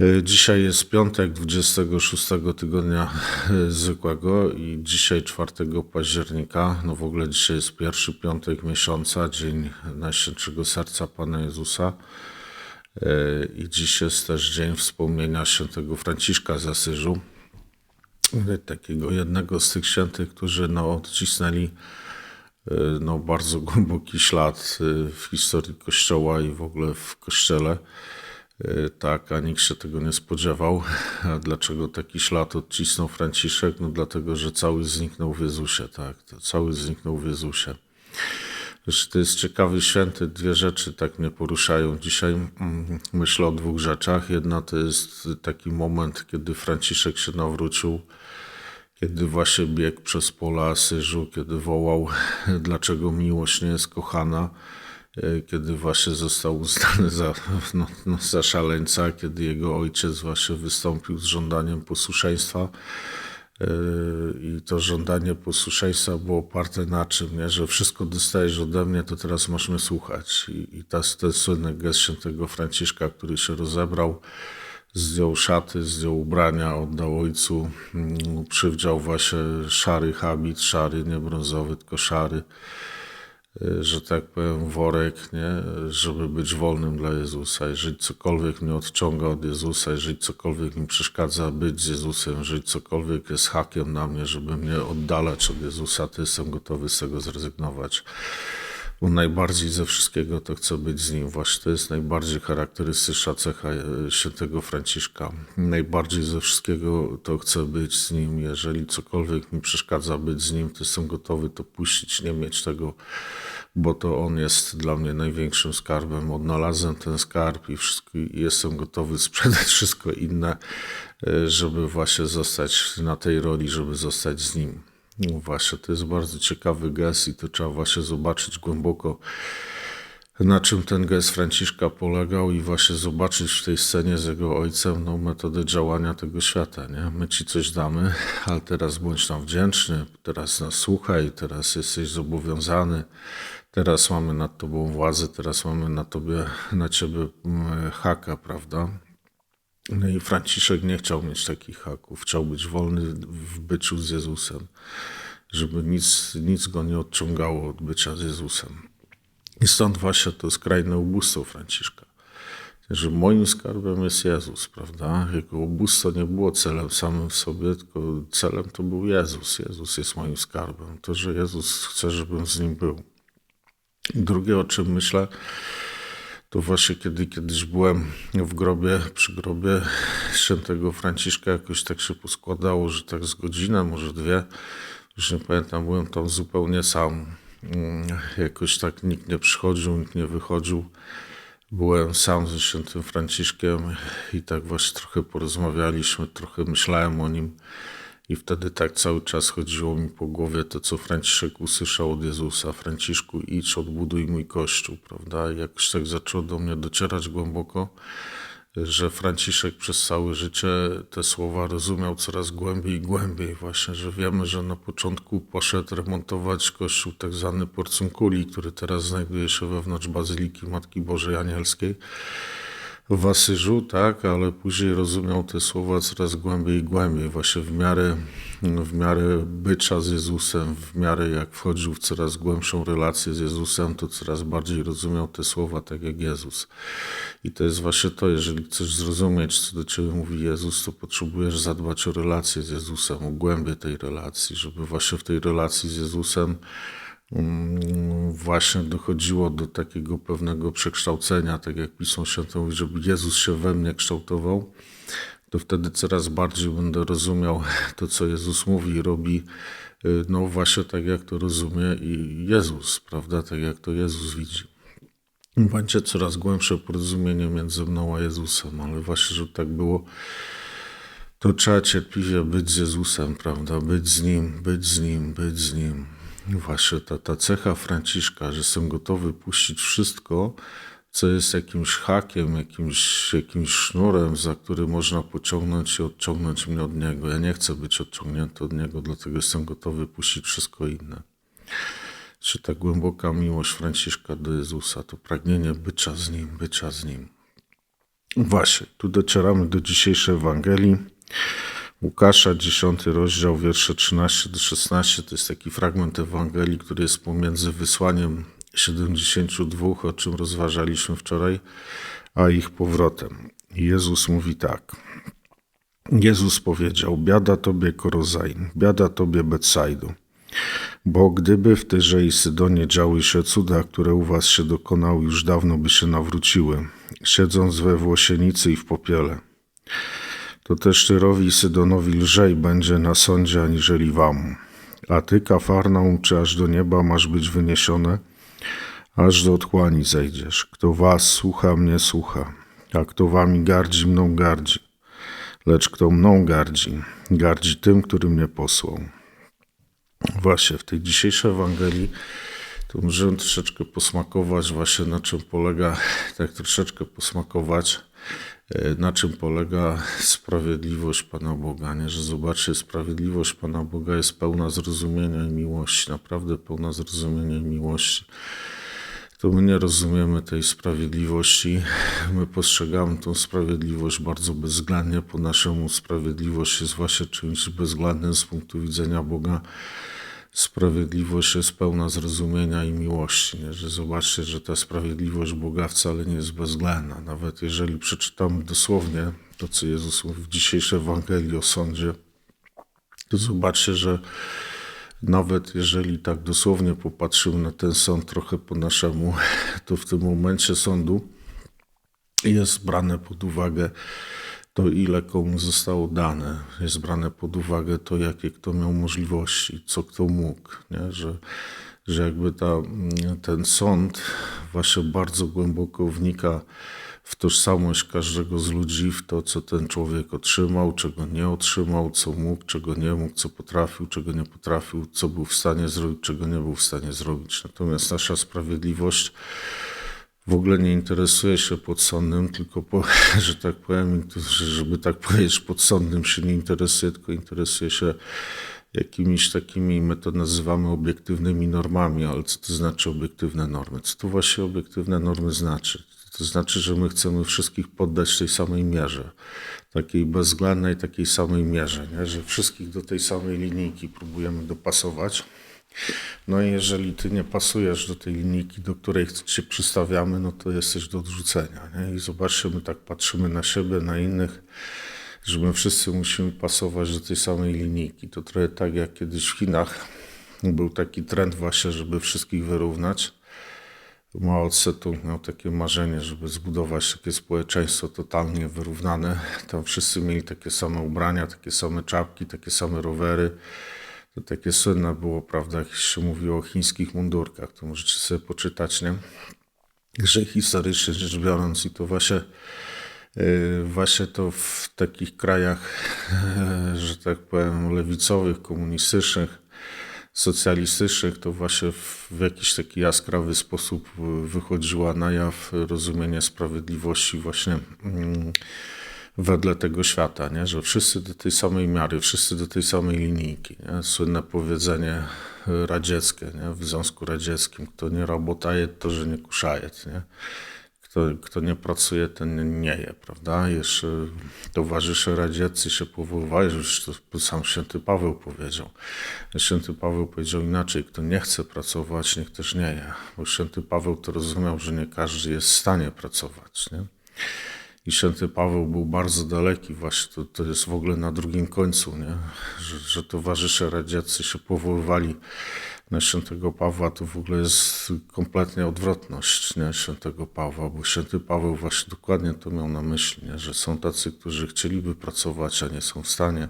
E, Dzisiaj jest piątek 26 tygodnia e, zwykłego i dzisiaj 4 października, no w ogóle dzisiaj jest pierwszy piątek miesiąca, dzień Najświętszego Serca Pana Jezusa E, i dziś jest też dzień wspomnienia świętego Franciszka z Asyżu, takiego jednego z tych świętych, którzy no, odcisnęli no, bardzo głęboki ślad w historii Kościoła i w ogóle w Kościele. E, Tak, a nikt się tego nie spodziewał. Dlaczego taki ślad odcisnął Franciszek? No dlatego, że cały zniknął w Jezusie, tak. Cały zniknął w Jezusie. Wiesz, to jest ciekawy święty. Dwie rzeczy tak mnie poruszają. Dzisiaj mm, myślę o dwóch rzeczach. Jedna to jest taki moment, kiedy Franciszek się nawrócił, kiedy właśnie biegł przez pola Asyżu, kiedy wołał, dlaczego miłość nie jest kochana, kiedy właśnie został uznany za, no, no, za szaleńca, kiedy jego ojciec właśnie wystąpił z żądaniem posłuszeństwa. Yy, I to żądanie posłuszeństwa było oparte na czym? Nie? Że wszystko dostajesz ode mnie, to teraz masz mnie słuchać. I, i ta, ten słynny gest świętego Franciszka, który się rozebrał, zdjął szaty, zdjął ubrania, oddał ojcu, mm, przywdział właśnie szary habit, szary, nie brązowy, tylko szary że tak powiem, worek, nie? żeby być wolnym dla Jezusa. Jeżeli cokolwiek mnie odciąga od Jezusa, jeżeli cokolwiek mi przeszkadza być z Jezusem, jeżeli cokolwiek jest hakiem na mnie, żeby mnie oddalać od Jezusa, to jestem gotowy z tego zrezygnować. Bo najbardziej ze wszystkiego to chcę być z Nim. Właśnie to jest najbardziej charakterystyczna cecha e, świętego Franciszka. Najbardziej ze wszystkiego to chcę być z Nim. Jeżeli cokolwiek mi przeszkadza być z Nim, to jestem gotowy to puścić, nie mieć tego, bo to On jest dla mnie największym skarbem. Odnalazłem ten skarb i, wszystko, i jestem gotowy sprzedać wszystko inne, e, żeby właśnie zostać na tej roli, żeby zostać z Nim. No właśnie, to jest bardzo ciekawy gest i to trzeba właśnie zobaczyć głęboko, na czym ten gest Franciszka polegał i właśnie zobaczyć w tej scenie z jego ojcem no, metodę działania tego świata. Nie? My ci coś damy, ale teraz bądź nam wdzięczny, teraz nas słuchaj, teraz jesteś zobowiązany, teraz mamy nad tobą władzę, teraz mamy na tobie, na ciebie mm, haka, prawda? No i Franciszek nie chciał mieć takich haków. Chciał być wolny w byciu z Jezusem, żeby nic, nic go nie odciągało od bycia z Jezusem. I stąd właśnie to skrajne ubóstwo Franciszka. Że moim skarbem jest Jezus, prawda? Jego ubóstwo nie było celem samym w sobie, tylko celem to był Jezus. Jezus jest moim skarbem. To, że Jezus chce, żebym z nim był. Drugie, o czym myślę, to właśnie kiedy kiedyś byłem w grobie, przy grobie świętego Franciszka, jakoś tak się poskładało, że tak z godzinę, może dwie, już nie pamiętam, byłem tam zupełnie sam. Mm, Jakoś tak nikt nie przychodził, nikt nie wychodził. Byłem sam ze świętym Franciszkiem i tak właśnie trochę porozmawialiśmy, trochę myślałem o nim. I wtedy tak cały czas chodziło mi po głowie to, co Franciszek usłyszał od Jezusa. Franciszku, idź, odbuduj mój Kościół, prawda? I jakoś tak zaczęło do mnie docierać głęboko, że Franciszek przez całe życie te słowa rozumiał coraz głębiej i głębiej. Właśnie, że wiemy, że na początku poszedł remontować kościół tak zwany Porcunkuli, który teraz znajduje się wewnątrz Bazyliki Matki Bożej Anielskiej w Asyżu, tak, ale później rozumiał te słowa coraz głębiej i głębiej, właśnie w miarę, w miarę bycia z Jezusem, w miarę jak wchodził w coraz głębszą relację z Jezusem, to coraz bardziej rozumiał te słowa tak jak Jezus. I to jest właśnie to, jeżeli chcesz zrozumieć, co do ciebie mówi Jezus, to potrzebujesz zadbać o relację z Jezusem, o głębię tej relacji, żeby właśnie w tej relacji z Jezusem właśnie dochodziło do takiego pewnego przekształcenia, tak jak Pismo Święte mówi, żeby Jezus się we mnie kształtował, to wtedy coraz bardziej będę rozumiał to, co Jezus mówi i robi, y, no właśnie tak jak to rozumie i Jezus, prawda, tak jak to Jezus widzi. Będzie coraz głębsze porozumienie między mną a Jezusem, ale właśnie, żeby tak było, to trzeba cierpliwie być z Jezusem, prawda, być z Nim, być z Nim, być z Nim Właśnie ta, ta cecha Franciszka, że jestem gotowy puścić wszystko, co jest jakimś hakiem, jakimś, jakimś sznurem, za który można pociągnąć i odciągnąć mnie od niego. Ja nie chcę być odciągnięty od niego, dlatego jestem gotowy puścić wszystko inne. Czy ta głęboka miłość Franciszka do Jezusa, to pragnienie bycia z Nim, bycia z Nim. Właśnie, tu docieramy do dzisiejszej Ewangelii. Łukasza, 10 rozdział, wiersze 13 do 16. To jest taki fragment Ewangelii, który jest pomiędzy wysłaniem 72, o czym rozważaliśmy wczoraj, a ich powrotem. Jezus mówi tak. Jezus powiedział: Biada tobie Korozain, biada tobie Betsaidu. Bo gdyby w Tyrze i Sydonie działy się cuda, które u was się dokonały, już dawno by się nawróciły, siedząc we włosienicy i w popiele. To też Tyrowi Sydonowi lżej będzie na sądzie, aniżeli wam. A ty, Kafarnaum, czy aż do nieba masz być wyniesione, aż do otchłani zejdziesz. Kto was słucha, mnie słucha, a kto wami gardzi, mną gardzi. Lecz kto mną gardzi, gardzi tym, który mnie posłał. Właśnie w tej dzisiejszej Ewangelii to możemy troszeczkę posmakować właśnie na czym polega, tak troszeczkę posmakować, na czym polega sprawiedliwość Pana Boga, nie? że zobaczcie, sprawiedliwość Pana Boga jest pełna zrozumienia i miłości, naprawdę pełna zrozumienia i miłości. To my nie rozumiemy tej sprawiedliwości, my postrzegamy tą sprawiedliwość bardzo bezwzględnie, po naszemu sprawiedliwość jest właśnie czymś bezwzględnym z punktu widzenia Boga sprawiedliwość jest pełna zrozumienia i miłości. Nie? Że zobaczcie, że ta sprawiedliwość Boga wcale nie jest bezwzględna. Nawet jeżeli przeczytamy dosłownie to, co Jezus mówi w dzisiejszej Ewangelii o sądzie, to zobaczcie, że nawet jeżeli tak dosłownie popatrzymy na ten sąd trochę po naszemu, to w tym momencie sądu jest brane pod uwagę to ile komu zostało dane, jest brane pod uwagę to, jakie kto miał możliwości, co kto mógł, nie? Że, że jakby ta, ten sąd właśnie bardzo głęboko wnika w tożsamość każdego z ludzi, w to, co ten człowiek otrzymał, czego nie otrzymał, co mógł, czego nie mógł, co potrafił, czego nie potrafił, co był w stanie zrobić, czego nie był w stanie zrobić. Natomiast nasza sprawiedliwość w ogóle nie interesuje się podsądnym, tylko, po, że tak powiem, żeby tak powiedzieć, podsądnym się nie interesuje, tylko interesuje się jakimiś takimi, my to nazywamy obiektywnymi normami, ale co to znaczy obiektywne normy? Co to właśnie obiektywne normy znaczy? To znaczy, że my chcemy wszystkich poddać tej samej mierze, takiej bezwzględnej, takiej samej mierze, nie? że wszystkich do tej samej linijki próbujemy dopasować. No i jeżeli ty nie pasujesz do tej linijki, do której cię przystawiamy, no to jesteś do odrzucenia. Nie? I zobaczcie, my tak patrzymy na siebie, na innych, że my wszyscy musimy pasować do tej samej linijki. To trochę tak jak kiedyś w Chinach był taki trend właśnie, żeby wszystkich wyrównać. Mao Tse-tung miał takie marzenie, żeby zbudować takie społeczeństwo totalnie wyrównane. Tam wszyscy mieli takie same ubrania, takie same czapki, takie same rowery takie słynne było, prawda, jak się mówiło o chińskich mundurkach, to możecie sobie poczytać, nie? Że historycznie rzecz biorąc i to właśnie, yy, właśnie to w takich krajach, że tak powiem, lewicowych, komunistycznych, socjalistycznych, to właśnie w, jakiś taki jaskrawy sposób wychodziła na jaw rozumienie sprawiedliwości właśnie yy, wedle tego świata, nie? że wszyscy do tej samej miary, wszyscy do tej samej linijki. Nie? Słynne powiedzenie radzieckie nie? w Związku Radzieckim, kto nie robotaje, to że nie kuszaje. Nie? Kto, kto nie pracuje, ten nie je, prawda? Jeszcze towarzysze radzieccy się powoływali, już to sam święty Paweł powiedział. Święty Paweł powiedział inaczej, kto nie chce pracować, niech też nie je. Bo święty Paweł to rozumiał, że nie każdy jest w stanie pracować, nie? I święty Paweł był bardzo daleki, właśnie to, to jest w ogóle na drugim końcu, nie? Że, że towarzysze radzieccy się powoływali na świętego Pawła, to w ogóle jest kompletnie odwrotność nie? świętego Pawła, bo święty Paweł właśnie dokładnie to miał na myśli, nie? że są tacy, którzy chcieliby pracować, a nie są w stanie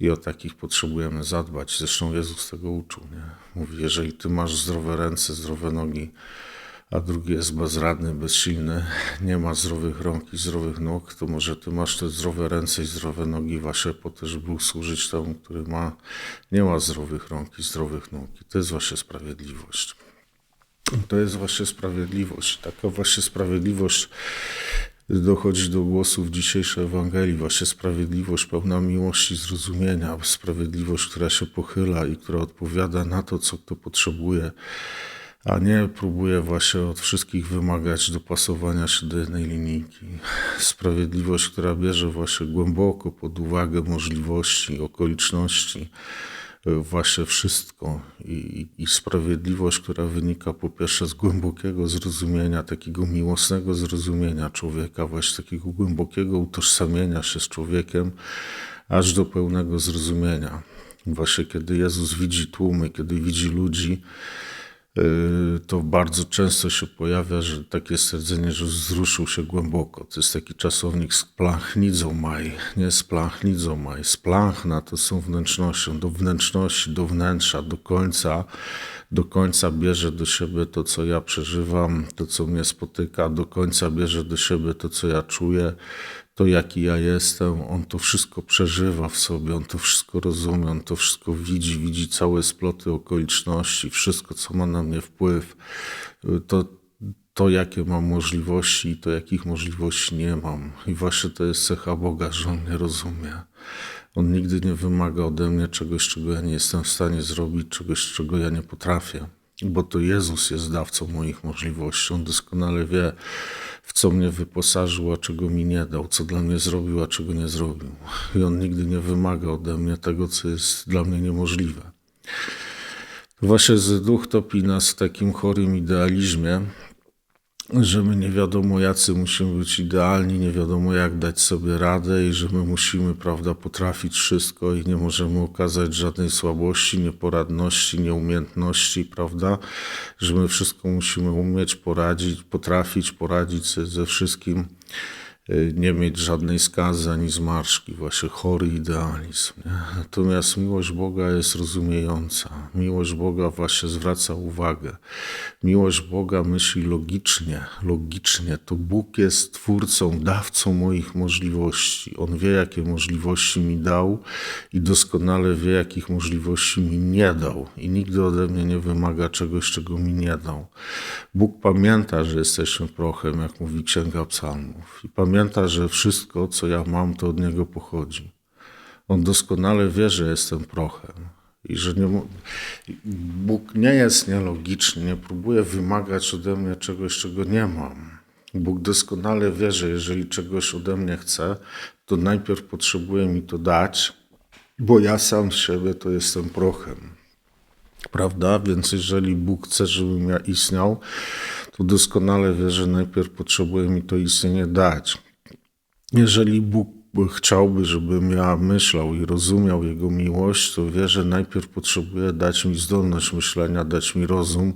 i o takich potrzebujemy zadbać. Zresztą Jezus tego uczył. Nie? Mówi, jeżeli ty masz zdrowe ręce, zdrowe nogi, a drugi jest bezradny, bezsilny, nie ma zdrowych rąk i zdrowych nóg, to może ty masz te zdrowe ręce i zdrowe nogi wasze po to, żeby służyć temu, który ma, nie ma zdrowych rąk i zdrowych nóg. I to jest właśnie sprawiedliwość. To jest właśnie sprawiedliwość. Taka właśnie sprawiedliwość dochodzi do głosu w dzisiejszej Ewangelii. Właśnie sprawiedliwość pełna miłości, zrozumienia, sprawiedliwość, która się pochyla i która odpowiada na to, co kto potrzebuje, a nie próbuje właśnie od wszystkich wymagać dopasowania się do jednej linijki. Sprawiedliwość, która bierze właśnie głęboko pod uwagę możliwości, okoliczności, właśnie wszystko I, i sprawiedliwość, która wynika po pierwsze z głębokiego zrozumienia, takiego miłosnego zrozumienia człowieka, właśnie takiego głębokiego utożsamienia się z człowiekiem, aż do pełnego zrozumienia. Właśnie kiedy Jezus widzi tłumy, kiedy widzi ludzi, to bardzo często się pojawia, że takie stwierdzenie, że wzruszył się głęboko. To jest taki czasownik splachnidzą maj, nie splachnidzą maj. Splachna to są wnętrznością, do wnętrzności, do wnętrza, do końca, do końca bierze do siebie to, co ja przeżywam, to, co mnie spotyka, do końca bierze do siebie to, co ja czuję, to jaki ja jestem, on to wszystko przeżywa w sobie, on to wszystko rozumie, on to wszystko widzi, widzi całe sploty okoliczności, wszystko, co ma na mnie wpływ, to, to jakie mam możliwości i to jakich możliwości nie mam. I właśnie to jest cecha Boga, że on mnie rozumie. On nigdy nie wymaga ode mnie czegoś, czego ja nie jestem w stanie zrobić, czegoś, czego ja nie potrafię. Bo to Jezus jest dawcą moich możliwości. On doskonale wie, w co mnie wyposażył, a czego mi nie dał, co dla mnie zrobił, a czego nie zrobił. I on nigdy nie wymaga ode mnie tego, co jest dla mnie niemożliwe. Właśnie duch topi nas w takim chorym idealizmie, że my nie wiadomo jacy musimy być idealni, nie wiadomo jak dać sobie radę i że my musimy, prawda, potrafić wszystko i nie możemy okazać żadnej słabości, nieporadności, nieumiejętności, prawda, że my wszystko musimy umieć, poradzić, potrafić poradzić ze wszystkim. Y, nie mieć żadnej skazy ani zmarszki, właśnie chory idealizm. Natomiast miłość Boga jest rozumiejąca. Miłość Boga właśnie zwraca uwagę. Miłość Boga myśli logicznie, logicznie. To Bóg jest twórcą, dawcą moich możliwości. On wie, jakie możliwości mi dał i doskonale wie, jakich możliwości mi nie dał. I nigdy ode mnie nie wymaga czegoś, czego mi nie dał. Bóg pamięta, że jesteśmy prochem, jak mówi Księga Psalmów. I pamięta, pamięta, że wszystko, co ja mam, to od Niego pochodzi. On doskonale wie, że jestem prochem i że nie, Bóg nie jest nielogiczny, nie próbuje wymagać ode mnie czegoś, czego nie mam. Bóg doskonale wie, że jeżeli czegoś ode mnie chce, to najpierw potrzebuje mi to dać, bo ja sam z siebie to jestem prochem. Prawda? Więc jeżeli Bóg chce, żebym ja istniał, to doskonale wie, że najpierw potrzebuje mi to istnienie dać. Jeżeli Bóg chciałby, żebym ja myślał i rozumiał Jego miłość, to wie, że najpierw potrzebuje dać mi zdolność myślenia, dać mi rozum,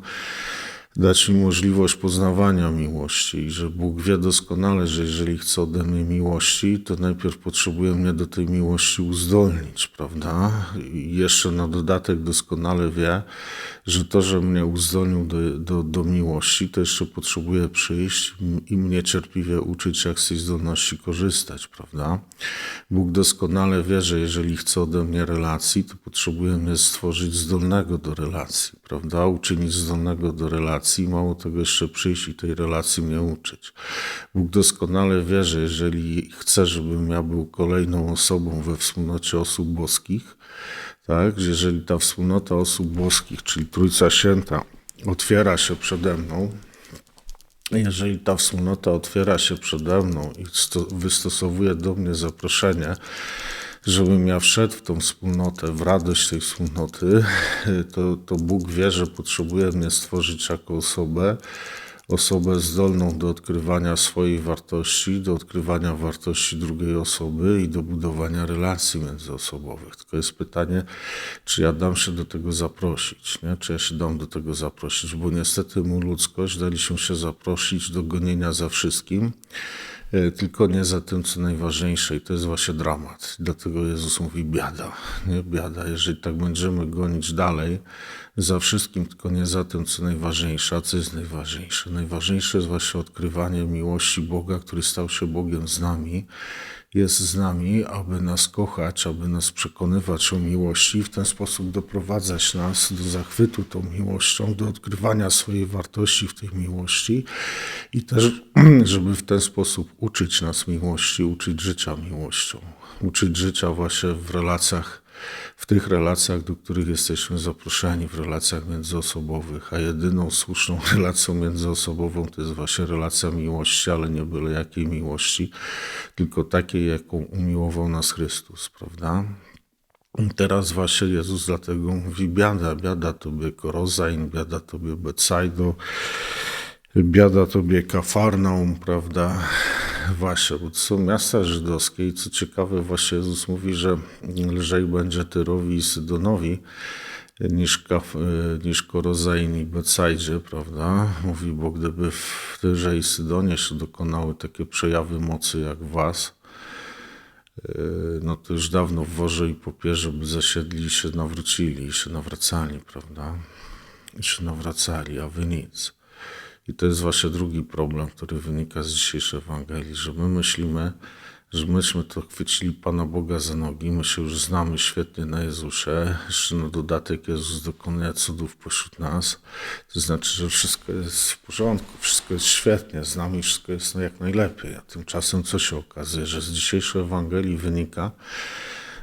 dać mi możliwość poznawania miłości i że Bóg wie doskonale, że jeżeli chce ode mnie miłości, to najpierw potrzebuje mnie do tej miłości uzdolnić, prawda? I jeszcze na dodatek doskonale wie, że to, że mnie uzdolnił do, do, do miłości, to jeszcze potrzebuje przyjść i mnie cierpliwie uczyć, jak z tej zdolności korzystać, prawda? Bóg doskonale wie, że jeżeli chce ode mnie relacji, to potrzebuje mnie stworzyć zdolnego do relacji, prawda? Uczynić zdolnego do relacji, mało tego jeszcze przyjść i tej relacji mnie uczyć. Bóg doskonale wie, że jeżeli chce, żebym ja był kolejną osobą we wspólnocie osób boskich, tak? Jeżeli ta wspólnota osób boskich, czyli Trójca Święta, otwiera się przede mną, jeżeli ta wspólnota otwiera się przede mną i wystosowuje do mnie zaproszenie, żebym ja wszedł w tą wspólnotę, w radość tej wspólnoty, to, to Bóg wie, że potrzebuje mnie stworzyć jako osobę, osobę zdolną do odkrywania swojej wartości, do odkrywania wartości drugiej osoby i do budowania relacji międzyosobowych. Tylko jest pytanie, czy ja dam się do tego zaprosić, nie? czy ja się dam do tego zaprosić, bo niestety mu ludzkość daliśmy się zaprosić do gonienia za wszystkim e, tylko nie za tym, co najważniejsze i to jest właśnie dramat. Dlatego Jezus mówi biada, nie biada. Jeżeli tak będziemy gonić dalej za wszystkim, tylko nie za tym, co najważniejsze. A co jest najważniejsze? Najważniejsze jest właśnie odkrywanie miłości Boga, który stał się Bogiem z nami jest z nami, aby nas kochać, aby nas przekonywać o miłości i w ten sposób doprowadzać nas do zachwytu tą miłością, do odkrywania swojej wartości w tej miłości i też, żeby w ten sposób uczyć nas miłości, uczyć życia miłością, uczyć życia właśnie w relacjach w tych relacjach, do których jesteśmy zaproszeni, w relacjach międzyosobowych, a jedyną słuszną relacją międzyosobową to jest właśnie relacja miłości, ale nie byle jakiej miłości, tylko takiej, jaką umiłował nas Chrystus, prawda? Teraz właśnie Jezus dlatego mówi, biada, biada tobie Korozain, biada tobie Betsaido, biada tobie Kafarnaum, prawda? Właśnie, bo są miasta żydowskie i co ciekawe, właśnie Jezus mówi, że lżej będzie Tyrowi i Sydonowi niż, Kaf, niż Korozain i Betsaidzie, prawda? Mówi, bo gdyby w Tyrze i Sydonie się dokonały takie przejawy mocy jak was, no to już dawno w worze i popierze by zasiedli i się nawrócili, i się nawracali, prawda? I się nawracali, a wy nic. I to jest właśnie drugi problem, który wynika z dzisiejszej Ewangelii, że my myślimy, że myśmy to chwycili Pana Boga za nogi, my się już znamy świetnie na Jezusie, jeszcze na dodatek Jezus dokonuje cudów pośród nas, to znaczy, że wszystko jest w porządku, wszystko jest świetnie, z nami wszystko jest jak najlepiej, a tymczasem co się okazuje, że z dzisiejszej Ewangelii wynika,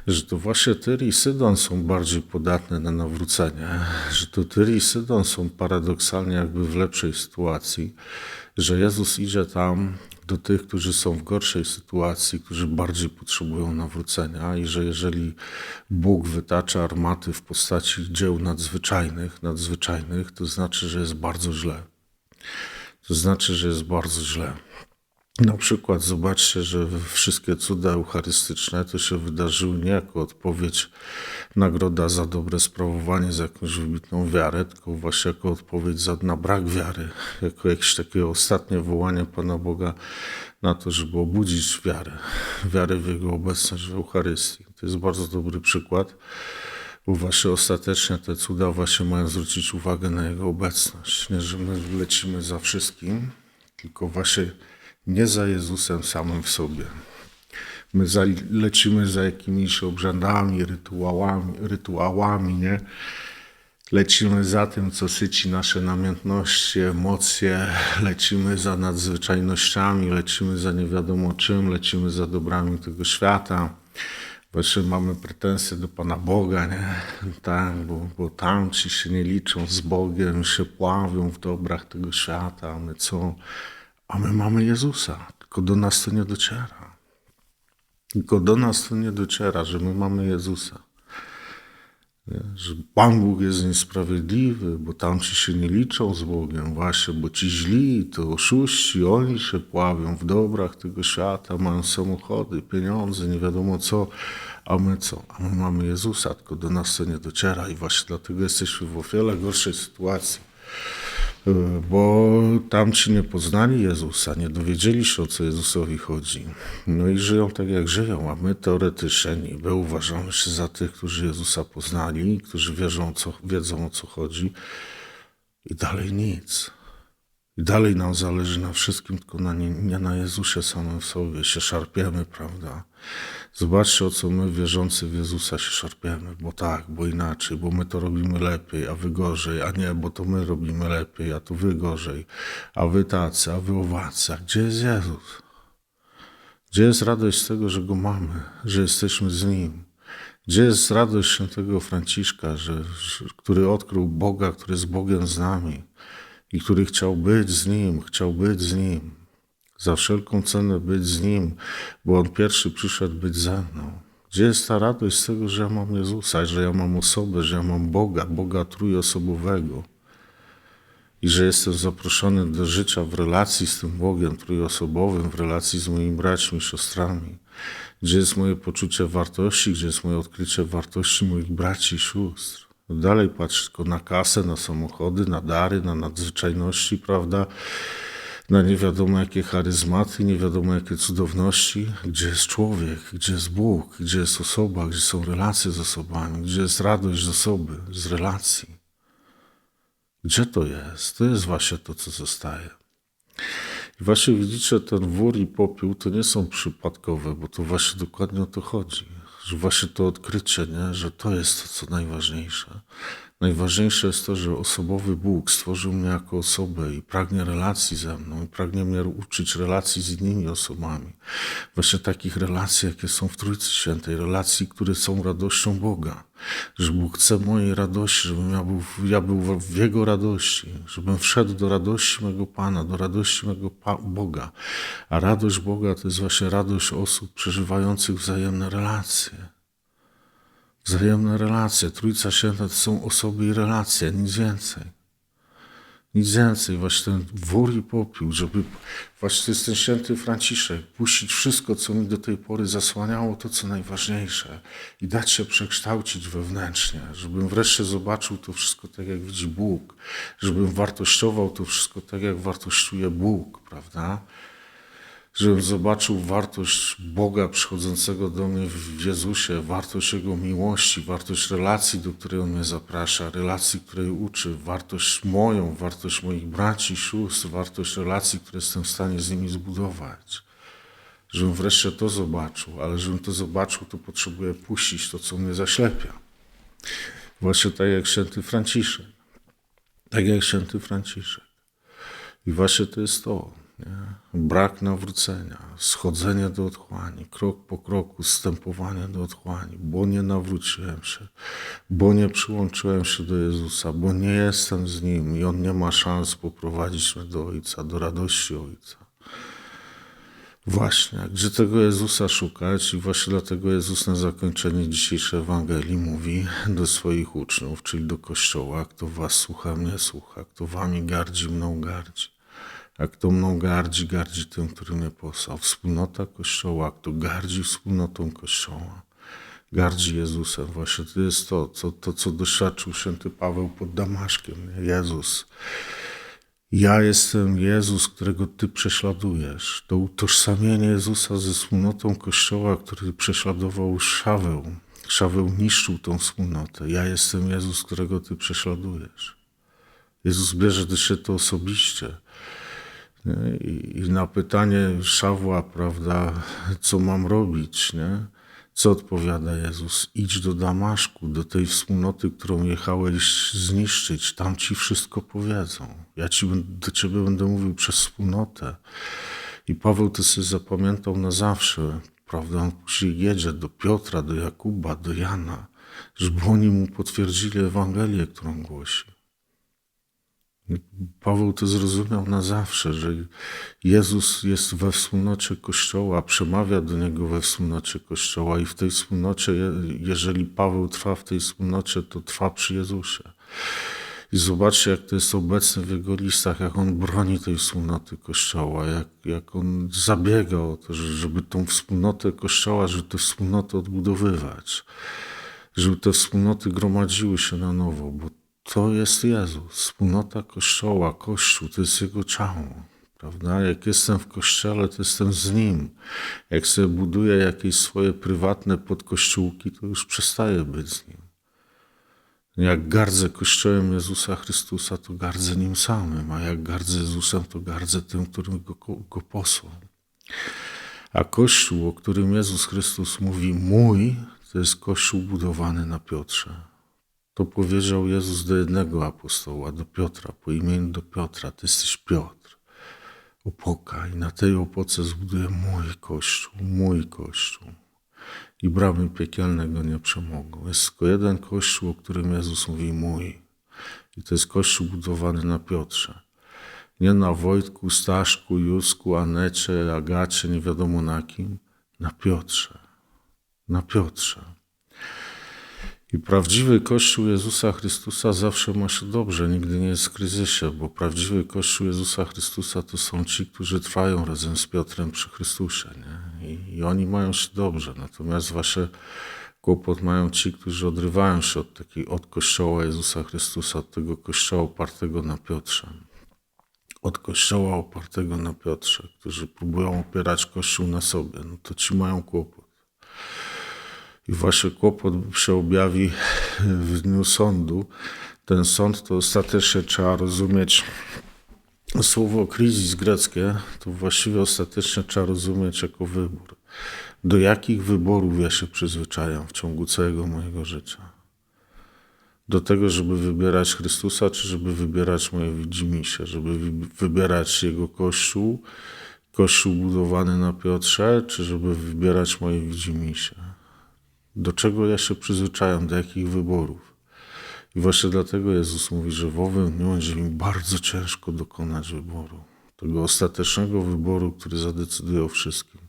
że to właśnie Tyr i Sydon są bardziej podatne na nawrócenie, że to Tyr i Sydon są paradoksalnie jakby w lepszej sytuacji, że Jezus idzie tam do tych, którzy są w gorszej sytuacji, którzy bardziej potrzebują nawrócenia i że jeżeli Bóg wytacza armaty w postaci dzieł nadzwyczajnych, nadzwyczajnych, to znaczy, że jest bardzo źle. To znaczy, że jest bardzo źle. Na przykład zobaczcie, że wszystkie cuda eucharystyczne to się wydarzyły nie jako odpowiedź, nagroda za dobre sprawowanie, za jakąś wybitną wiarę, tylko właśnie jako odpowiedź za, na brak wiary, jako jakieś takie ostatnie wołanie Pana Boga na to, żeby obudzić wiarę, wiarę w Jego obecność w Eucharystii. To jest bardzo dobry przykład, bo właśnie ostatecznie te cuda właśnie mają zwrócić uwagę na Jego obecność. Nie, że my lecimy za wszystkim, tylko właśnie nie za Jezusem samym w sobie. My za, lecimy za jakimiś obrzędami, rytuałami, rytuałami, nie? Lecimy za tym, co syci nasze namiętności, emocje, lecimy za nadzwyczajnościami, lecimy za nie wiadomo czym, lecimy za dobrami tego świata. Właśnie mamy pretensje do Pana Boga, nie? Tak, bo, bo tam ci się nie liczą z Bogiem, się pławią w dobrach tego świata, a my co? A my mamy Jezusa, tylko do nas to nie dociera. Tylko do nas to nie dociera, że my mamy Jezusa. Nie? Że Pan Bóg jest niesprawiedliwy, bo tam ci się nie liczą z Bogiem, właśnie, bo ci źli, to oszuści, oni się pławią w dobrach tego świata, mają samochody, pieniądze, nie wiadomo co, a my co? A my mamy Jezusa, tylko do nas to nie dociera i właśnie dlatego jesteśmy w o wiele gorszej sytuacji bo tamci nie poznali Jezusa, nie dowiedzieli się o co Jezusowi chodzi. No i żyją tak jak żyją, a my teoretycznie niby uważamy się za tych, którzy Jezusa poznali, którzy wierzą, co, wiedzą o co chodzi i dalej nic. I dalej nam zależy na wszystkim, tylko na nie, nie na Jezusie samym w sobie. Się szarpiemy, prawda? Zobaczcie, o co my, wierzący w Jezusa, się szarpiemy. Bo tak, bo inaczej, bo my to robimy lepiej, a wy gorzej. A nie, bo to my robimy lepiej, a to wy gorzej. A wy tacy, a wy owacy. A gdzie jest Jezus? Gdzie jest radość z tego, że Go mamy, że jesteśmy z Nim? Gdzie jest radość świętego Franciszka, że, że, który odkrył Boga, który jest Bogiem z nami? I który chciał być z Nim, chciał być z Nim, za wszelką cenę być z Nim, bo On pierwszy przyszedł być ze mną. Gdzie jest ta radość z tego, że ja mam Jezusa, że ja mam osobę, że ja mam Boga, Boga trójosobowego i że jestem zaproszony do życia w relacji z tym Bogiem trójosobowym, w relacji z moimi braćmi, siostrami. Gdzie jest moje poczucie wartości, gdzie jest moje odkrycie wartości moich braci i sióstr. Dalej patrz tylko na kasę, na samochody, na dary, na nadzwyczajności, prawda? na nie wiadomo jakie charyzmaty, nie wiadomo jakie cudowności, gdzie jest człowiek, gdzie jest Bóg, gdzie jest osoba, gdzie są relacje z osobami, gdzie jest radość z osoby, z relacji. Gdzie to jest? To jest właśnie to, co zostaje. I właśnie widzicie, ten wór i popiół to nie są przypadkowe, bo to właśnie dokładnie o to chodzi. Właśnie to odkrycie, nie? że to jest to, co najważniejsze. Najważniejsze jest to, że osobowy Bóg stworzył mnie jako osobę i pragnie relacji ze mną, i pragnie mnie uczyć relacji z innymi osobami. Właśnie takich relacji, jakie są w Trójcy Świętej, relacji, które są radością Boga. Że Bóg chce mojej radości, żebym ja był, ja był w Jego radości, żebym wszedł do radości mego Pana, do radości mego pa Boga. A radość Boga to jest właśnie radość osób przeżywających wzajemne relacje. Wzajemne relacje. Trójca Święta to są osoby i relacje, nic więcej. Nic więcej. Właśnie ten wór i popiół, żeby właśnie ten święty Franciszek, puścić wszystko, co mi do tej pory zasłaniało, to co najważniejsze i dać się przekształcić wewnętrznie, żebym wreszcie zobaczył to wszystko tak, jak widzi Bóg, żebym wartościował to wszystko tak, jak wartościuje Bóg, prawda? Żebym zobaczył wartość Boga przychodzącego do mnie w Jezusie, wartość Jego miłości, wartość relacji, do której On mnie zaprasza, relacji, której uczy, wartość moją, wartość moich braci, sióstr, wartość relacji, które jestem w stanie z nimi zbudować. Żebym wreszcie to zobaczył, ale żebym to zobaczył, to potrzebuję puścić to, co mnie zaślepia. Właśnie tak jak święty Franciszek. Tak jak święty Franciszek. I właśnie to jest to. Nie? Brak nawrócenia, schodzenie do otchłani, krok po kroku, stępowanie do otchłani, bo nie nawróciłem się, bo nie przyłączyłem się do Jezusa, bo nie jestem z Nim i On nie ma szans poprowadzić mnie do Ojca, do radości Ojca. Właśnie, gdzie tego Jezusa szukać i właśnie dlatego Jezus na zakończenie dzisiejszej Ewangelii mówi do swoich uczniów, czyli do Kościoła, kto was słucha, mnie słucha, kto wami gardzi, mną gardzi. A kto mną gardzi, gardzi tym, który mnie posłał. Wspólnota Kościoła, kto gardzi wspólnotą Kościoła, gardzi Jezusem. Właśnie to jest to, co, to, co doświadczył święty Paweł pod Damaszkiem. Jezus. Ja jestem Jezus, którego Ty prześladujesz. To utożsamienie Jezusa ze wspólnotą Kościoła, który prześladował Szaweł. Szaweł niszczył tą wspólnotę. Ja jestem Jezus, którego Ty prześladujesz. Jezus bierze do siebie to osobiście. I, I na pytanie Szawła, prawda, co mam robić, nie? Co odpowiada Jezus? Idź do Damaszku, do tej wspólnoty, którą jechałeś zniszczyć. Tam ci wszystko powiedzą. Ja ci, do ciebie będę mówił przez wspólnotę. I Paweł to sobie zapamiętał na zawsze. Prawda? On później jedzie do Piotra, do Jakuba, do Jana, żeby oni mu potwierdzili Ewangelię, którą głosi. Paweł to zrozumiał na zawsze, że Jezus jest we wspólnocie Kościoła, przemawia do niego we wspólnocie Kościoła i w tej wspólnocie, jeżeli Paweł trwa w tej wspólnocie, to trwa przy Jezusie. I zobaczcie, jak to jest obecne w jego listach, jak on broni tej wspólnoty Kościoła, jak, jak on zabiega o to, żeby tą wspólnotę Kościoła, żeby tę wspólnotę odbudowywać, żeby te wspólnoty gromadziły się na nowo, bo to jest Jezus, wspólnota Kościoła, Kościół, to jest Jego ciało. Prawda? Jak jestem w kościele, to jestem z Nim. Jak sobie buduję jakieś swoje prywatne podkościółki, to już przestaję być z Nim. Jak gardzę Kościołem Jezusa Chrystusa, to gardzę Nim samym, a jak gardzę Jezusem, to gardzę tym, którym Go, go posłał. A Kościół, o którym Jezus Chrystus mówi mój, to jest Kościół budowany na Piotrze. To powiedział Jezus do jednego apostoła, do Piotra, po imieniu do Piotra. Ty jesteś Piotr, opoka i na tej opoce zbuduję mój Kościół, mój Kościół. I bramy piekielnego nie przemogą. Jest tylko jeden Kościół, o którym Jezus mówi mój. I to jest Kościół budowany na Piotrze. Nie na Wojtku, Staszku, Jusku, Anecie, Agacie, nie wiadomo na kim. Na Piotrze. Na Piotrze. I prawdziwy Kościół Jezusa Chrystusa zawsze ma się dobrze, nigdy nie jest w kryzysie, bo prawdziwy Kościół Jezusa Chrystusa to są ci, którzy trwają razem z Piotrem przy Chrystusie. Nie? I, I oni mają się dobrze. Natomiast wasze kłopot mają ci, którzy odrywają się od, takiej, od Kościoła Jezusa Chrystusa, od tego Kościoła opartego na Piotrze. od kościoła opartego na Piotrze, którzy próbują opierać kościół na sobie, no to ci mają kłopot. I właśnie kłopot się objawi w dniu sądu. Ten sąd to ostatecznie trzeba rozumieć. Słowo kryzys greckie to właściwie ostatecznie trzeba rozumieć jako wybór. Do jakich wyborów ja się przyzwyczajam w ciągu całego mojego życia? Do tego, żeby wybierać Chrystusa, czy żeby wybierać moje widzimisię, żeby wybierać Jego Kościół, Kościół budowany na Piotrze, czy żeby wybierać moje widzimisię? Do czego ja się przyzwyczajam, do jakich wyborów? I właśnie dlatego Jezus mówi, że w owym dniu będzie mi bardzo ciężko dokonać wyboru. Tego ostatecznego wyboru, który zadecyduje o wszystkim.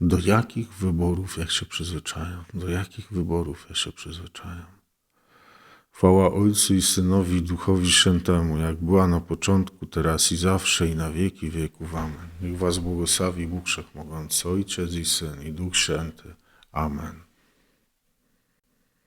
Do jakich wyborów ja się przyzwyczajam? Do jakich wyborów ja się przyzwyczajam? Chwała Ojcu i Synowi Duchowi Świętemu, jak była na początku, teraz i zawsze i na wieki wieków. Amen. Niech was błogosławi Bóg Wszechmogący, Ojciec i Syn i Duch Święty. Amen.